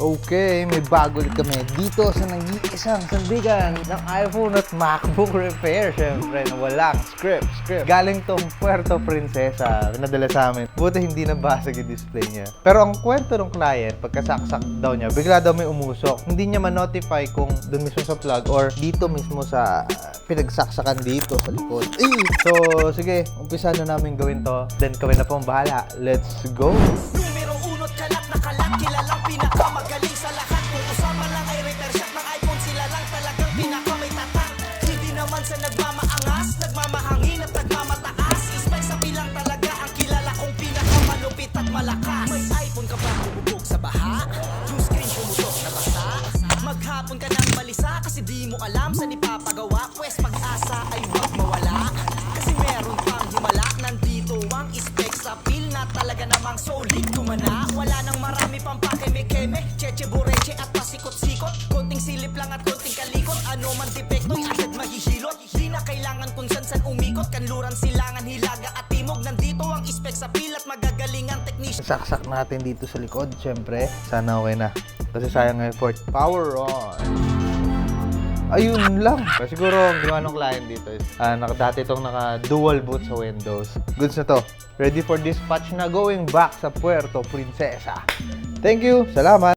Okay, may bago ulit kami dito sa nag-iisang sandigan ng iPhone at MacBook Repair. Siyempre, walang script, script. Galing tong Puerto Princesa, pinadala sa amin. Buti hindi nabasag yung display niya. Pero ang kwento ng client, pagkasaksak daw niya, bigla daw may umusok. Hindi niya ma-notify kung dun mismo sa plug or dito mismo sa pinagsaksakan dito sa likod. Eh! So, sige, umpisa na namin gawin to. Then kami na pong bahala. Let's go! Numero uno't Hindi naman sa nagmamaangas Nagmamahangin at nagmamataas. Ispay sa bilang talaga Ang kilala kong pinakamalupit at malakas. May iPhone ka ba bubog sa baha? Yung screen pumutok na basa. Maghapon ka ng balisa Kasi di mo alam saan ipapagawa. Pwes pag-asa ay wag mawala. Kasi meron pang himala Nandito ang spec sa pil Na talaga namang solid kumana Wala nang marami pang pakeme-keme Cheche boreche at pasikot-sikot. Konting silip lang at konting kalikot Ano man depekto'y Kanluran, silangan, hilaga at timog Nandito ang spec sa pil At magagaling ang technician Saksak natin dito sa likod, syempre. Sana okay na. Kasi sayang ang effort. Power on! Ayun lang. Pero siguro, ang ginawa ng client dito is, ah, naka, dati itong naka dual boot sa Windows. Goods na to. Ready for dispatch na going back sa Puerto Princesa. Thank you. Salamat.